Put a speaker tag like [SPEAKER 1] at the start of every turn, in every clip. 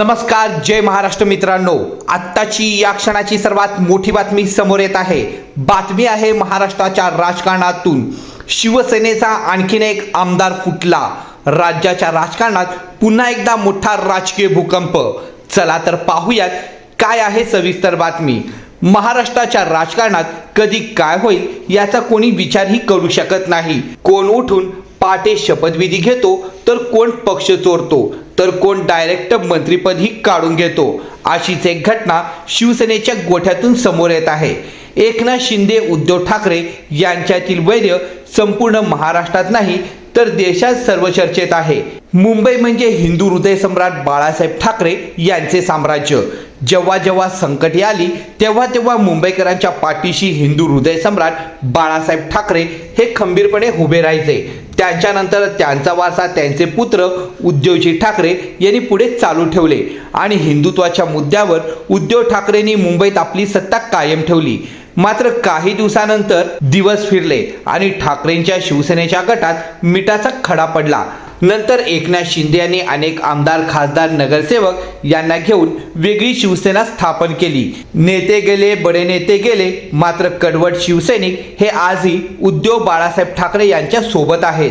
[SPEAKER 1] नमस्कार जय महाराष्ट्र मित्रांनो. आत्ताची या क्षणाची सर्वात मोठी बातमी समोर येत आहे. बातमी आहे महाराष्ट्राच्या राजकारणातून. शिवसेनेचा आणखीन एक आमदार फुटला. राज्याच्या राजकारणात पुन्हा एकदा मोठा राजकीय भूकंप. चला तर पाहूयात काय आहे सविस्तर बातमी. महाराष्ट्राच्या राजकारणात कधी काय होईल याचा कोणी विचारही करू शकत नाही. कोण उठून पाटे शपथविधी घेतो तर कोण पक्ष चोरतो? तर कोण डायरेक्ट मंत्रीपदही काढून घेतो? अशीच एक घटना शिवसेनेच्या गोठ्यातून समोर येत आहे. एकनाथ शिंदे उद्धव ठाकरे यांच्यातील वैर्य संपूर्ण महाराष्ट्रात नाही तर देशात सर्व चर्चेत आहे. मुंबई म्हणजे हिंदू हृदय सम्राट बाळासाहेब ठाकरे यांचे साम्राज्य. जेव्हा जेव्हा संकटे आली तेव्हा तेव्हा मुंबईकरांच्या पाठीशी हिंदू हृदय सम्राट बाळासाहेब ठाकरे हे खंबीरपणे उभे राहायचे. त्यांच्यानंतर त्यांचा वारसा त्यांचे पुत्र उद्धवजी ठाकरे यांनी पुढे चालू ठेवले आणि हिंदुत्वाच्या मुद्द्यावर उद्धव ठाकरेंनी मुंबईत आपली सत्ता कायम ठेवली. मात्र काही दिवसानंतर दिवस फिरले आणि ठाकरेंच्या शिवसेनेच्या गटात मिठाचा खडा पडला. नंतर एकनाथ शिंदे यांनी अनेक आमदार खासदार नगरसेवक यांना घेऊन वेगळी शिवसेना स्थापन केली. नेते गेले बडे नेते गेले मात्र कडवट शिवसैनिक हे आजही उद्धव बाळासाहेब ठाकरे यांच्या सोबत आहेत.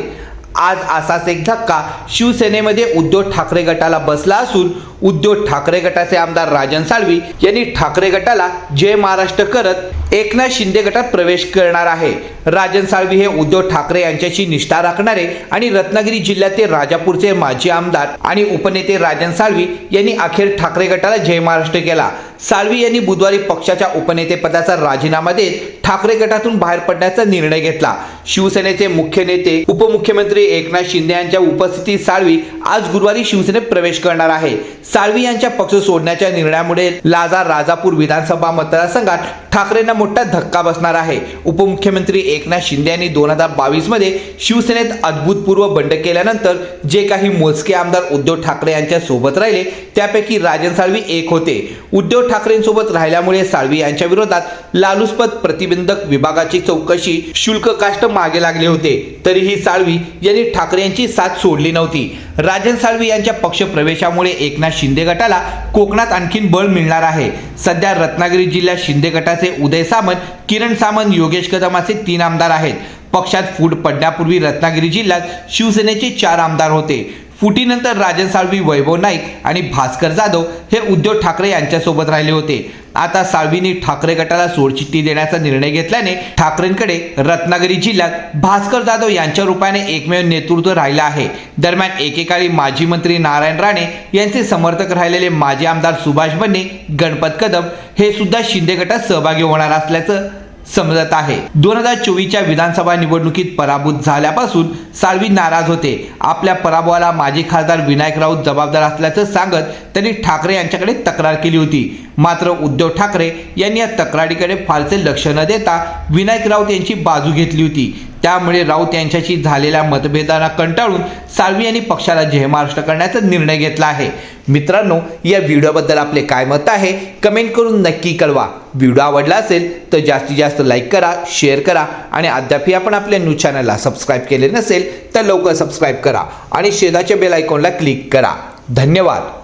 [SPEAKER 1] आज असाच एक धक्का शिवसेनेमध्ये उद्धव ठाकरे गटाला बसला असून उद्धव ठाकरे गटाचे आमदार राजन साळवी यांनी ठाकरे गटाला जय महाराष्ट्र करत एकनाथ शिंदे गटात प्रवेश करणार आहे. राजन साळवी हे उद्धव ठाकरे यांच्याशी निष्ठा राखणारे आणि रत्नागिरी जिल्ह्यातील राजापूरचे माजी आमदार आणि उपनेते राजन साळवी यांनी अखेर ठाकरे गटाला जय महाराष्ट्र केला. साळवी यांनी बुधवारी पक्षाच्या उपनेतेपदाचा राजीनामा देत ठाकरे गटातून बाहेर पडण्याचा निर्णय घेतला. शिवसेनेचे मुख्य नेते उपमुख्यमंत्री एकनाथ शिंदे यांच्या उपस्थितीत साळवी आज गुरुवारी शिवसेनेत प्रवेश करणार आहे. साळवी यांच्या पक्ष सोडण्याच्या निर्णयामुळे लाजा राजापूर विधानसभा मतदारसंघात ठाकरेंना मोठा धक्का बसणार आहे. उपमुख्यमंत्री एकनाथ शिंदे यांनी दोन हजार बावीसमध्ये शिवसेनेत अद्भुतपूर्व बंड केल्यानंतर जे काही मोजके आमदार उद्धव ठाकरे यांच्या सोबत राहिले त्यापैकी राजन साळवी एक होते. उद्धव ठाकरेंसोबत राहिल्यामुळे साळवी यांच्या विरोधात लालूसपत प्रतिबंधक विभागाची चौकशी शुल्क काष्ट मागे लागले होते. तरीही साळवी यांनी ठाकरे यांची साथ सोडली नव्हती. राजन साळवी यांच्या पक्ष प्रवेशामुळे एकनाथ शिंदे गटाला कोकणात आणखीन बळ मिळणार आहे. सध्या रत्नागिरी जिल्ह्यात शिंदे गटाचे उदय सामंत किरण सामंत योगेश कदम असे तीन आमदार आहेत. पक्षात फूट पडण्यापूर्वी रत्नागिरी जिल्ह्यात शिवसेनेचे चार आमदार होते. फुटीनंतर राजन साळवी वैभव नाईक आणि भास्कर जाधव हे उद्धव ठाकरे यांच्यासोबत राहिले होते. आता साळवींनी ठाकरे गटाला सोडचिठ्ठी देण्याचा निर्णय घेतल्याने ठाकरेंकडे रत्नागिरी जिल्ह्यात भास्कर जाधव यांच्या रूपाने एकमेव नेतृत्व राहिलं आहे. दरम्यान एकेकाळी माजी मंत्री नारायण राणे यांचे समर्थक राहिलेले माजी आमदार सुभाष बन्ने गणपत कदम हे सुद्धा शिंदे गटात सहभागी होणार असल्याचं समजत आहे. दोन हजार चोवीसच्या विधानसभा निवडणुकीत पराभूत झाल्यापासून साळवी नाराज होते. आपल्या पराभवाला माजी खासदार विनायक राऊत जबाबदार असल्याचं सांगत त्यांनी ठाकरे यांच्याकडे तक्रार केली होती. मात्र उद्धव ठाकरे यांनी या तक्रारीकडे फारसे लक्ष न देता विनायक राऊत यांची बाजू घेतली होती. त्यामुळे राऊत यांच्याशी झालेल्या मतभेदांना कंटाळून साळवी यांनी पक्षाला जयमहाराष्ट्र करण्याचा निर्णय घेतला आहे. मित्रांनो या व्हिडिओबद्दल आपले काय मत आहे? कमेंट करून नक्की कळवा. व्हिडिओ आवडला असेल तर जास्तीत जास्त लाईक करा शेअर करा आणि अद्यापही आपण आपल्या न्यूज चॅनलला सबस्क्राईब केले नसेल तर लवकर सबस्क्राईब करा आणि शेजाच्या बेल आयकॉनला क्लिक करा. धन्यवाद.